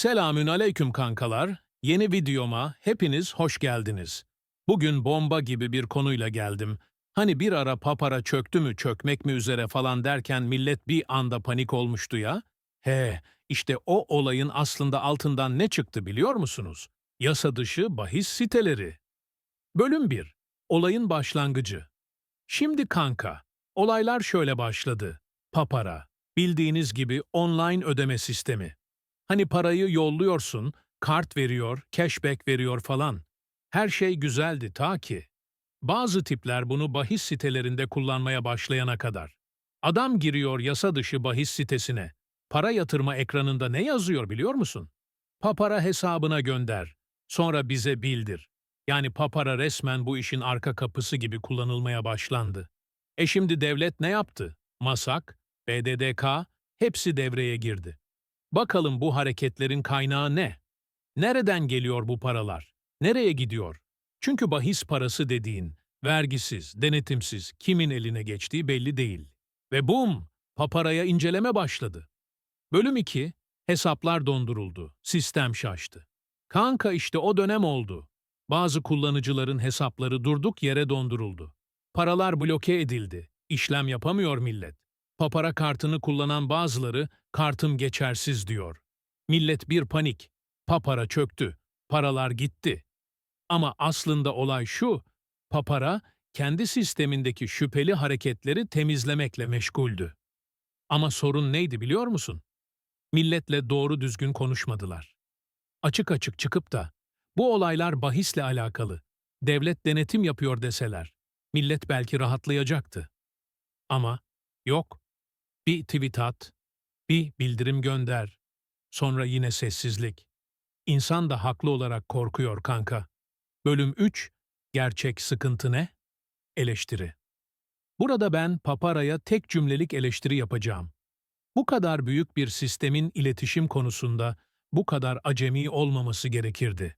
Selamün aleyküm kankalar. Yeni videoma hepiniz hoş geldiniz. Bugün bomba gibi bir konuyla geldim. Hani bir ara papara çöktü mü çökmek mi üzere falan derken millet bir anda panik olmuştu ya. He, işte o olayın aslında altından ne çıktı biliyor musunuz? Yasa dışı bahis siteleri. Bölüm 1. Olayın başlangıcı. Şimdi kanka, olaylar şöyle başladı. Papara, bildiğiniz gibi online ödeme sistemi. Hani parayı yolluyorsun, kart veriyor, cashback veriyor falan. Her şey güzeldi ta ki. Bazı tipler bunu bahis sitelerinde kullanmaya başlayana kadar. Adam giriyor yasa dışı bahis sitesine. Para yatırma ekranında ne yazıyor biliyor musun? Papara hesabına gönder. Sonra bize bildir. Yani papara resmen bu işin arka kapısı gibi kullanılmaya başlandı. E şimdi devlet ne yaptı? MASAK, BDDK hepsi devreye girdi. Bakalım bu hareketlerin kaynağı ne? Nereden geliyor bu paralar? Nereye gidiyor? Çünkü bahis parası dediğin, vergisiz, denetimsiz, kimin eline geçtiği belli değil. Ve bum, paparaya inceleme başladı. Bölüm 2, hesaplar donduruldu, sistem şaştı. Kanka işte o dönem oldu. Bazı kullanıcıların hesapları durduk yere donduruldu. Paralar bloke edildi, işlem yapamıyor millet. Papara kartını kullanan bazıları kartım geçersiz diyor. Millet bir panik. Papara çöktü. Paralar gitti. Ama aslında olay şu. Papara kendi sistemindeki şüpheli hareketleri temizlemekle meşguldü. Ama sorun neydi biliyor musun? Milletle doğru düzgün konuşmadılar. Açık açık çıkıp da bu olaylar bahisle alakalı. Devlet denetim yapıyor deseler. Millet belki rahatlayacaktı. Ama yok. Bir tweet at, bir bildirim gönder. Sonra yine sessizlik. İnsan da haklı olarak korkuyor kanka. Bölüm 3. Gerçek sıkıntı ne? Eleştiri. Burada ben Papara'ya tek cümlelik eleştiri yapacağım. Bu kadar büyük bir sistemin iletişim konusunda bu kadar acemi olmaması gerekirdi.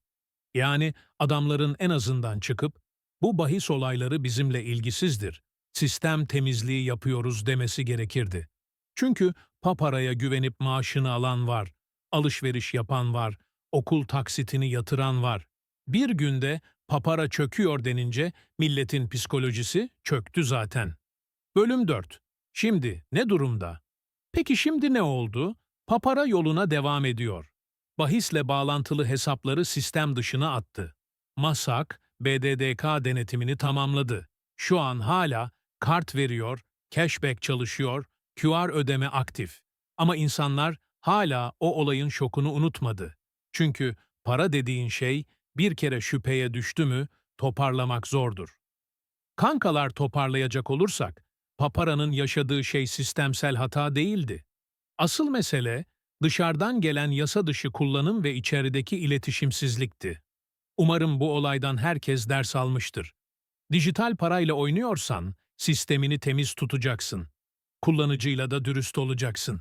Yani adamların en azından çıkıp bu bahis olayları bizimle ilgisizdir, sistem temizliği yapıyoruz demesi gerekirdi. Çünkü paparaya güvenip maaşını alan var, alışveriş yapan var, okul taksitini yatıran var. Bir günde papara çöküyor denince milletin psikolojisi çöktü zaten. Bölüm 4. Şimdi ne durumda? Peki şimdi ne oldu? Papara yoluna devam ediyor. Bahisle bağlantılı hesapları sistem dışına attı. MASAK, BDDK denetimini tamamladı. Şu an hala kart veriyor, cashback çalışıyor, QR ödeme aktif. Ama insanlar hala o olayın şokunu unutmadı. Çünkü para dediğin şey bir kere şüpheye düştü mü toparlamak zordur. Kankalar toparlayacak olursak, paparanın yaşadığı şey sistemsel hata değildi. Asıl mesele dışarıdan gelen yasa dışı kullanım ve içerideki iletişimsizlikti. Umarım bu olaydan herkes ders almıştır. Dijital parayla oynuyorsan sistemini temiz tutacaksın. Kullanıcıyla da dürüst olacaksın.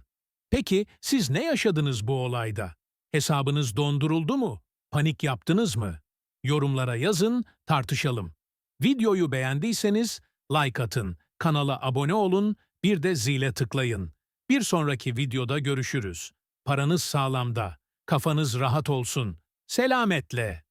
Peki siz ne yaşadınız bu olayda? Hesabınız donduruldu mu? Panik yaptınız mı? Yorumlara yazın, tartışalım. Videoyu beğendiyseniz like atın, kanala abone olun, bir de zile tıklayın. Bir sonraki videoda görüşürüz. Paranız sağlamda, kafanız rahat olsun. Selametle.